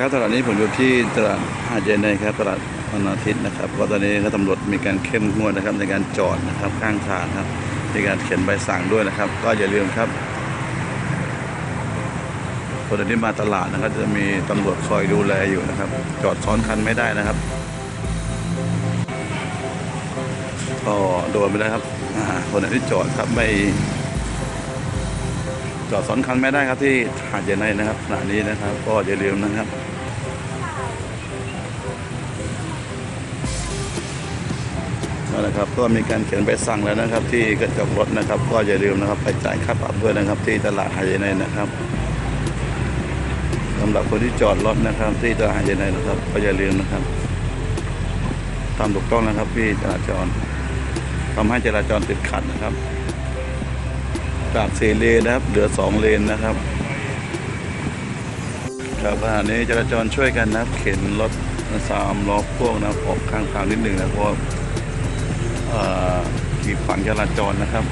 ครับตลาดนี้ผมอยู่ที่ตลาดหาดเจนในครับตลาดวันอาทิตย์นะครับก็ตอนนี้ก็ตำรวจมีการเข้มงวดนะครับในการจอดนะครับข้างทางครับมีการเขียนใบสั่งด้วยนะครับ ก็อย่าลืมครับคนที่มาตลาดนะครับ จะมีตำรวจคอยดูแลอยู่นะครับ จอดซ้อนคันไม่ได้นะครับก็โดนไปแล้วครับคนไหนที่จอดครับไม่ จอดซ้อนคันไม่ได้ครับที่หาดใหญ่ในนะครับขณะนี้นะครับ ก็อย่าลืมนะครับนั่นแหละครับก็มีการเขียนใบสั่งแล้วนะครับ ที่กระจกรถนะครับ ก็อย่าลืมนะครับไปจ่ายค่าปรับด้วยนะครับ ที่ตลาดหาดใหญ่ในนะครับสำหรับคนที่จอดรถนะครับ ที่ตลาดหาดใหญ่ในนะครับก็อย่าลืมนะครับทำถูกต้องนะครับที่จราจรทำให้จราจรติดขัดนะครับ จากสี่เลนนะครับ เหลือสองเลนนะครับครับขณะนี้จราจรช่วยกันนะครับ เข็นรถสามล้อพ่วงนะครับออกข้างทางนิดหนึ่งนะเพราะกีดขวางจราจรนะครับ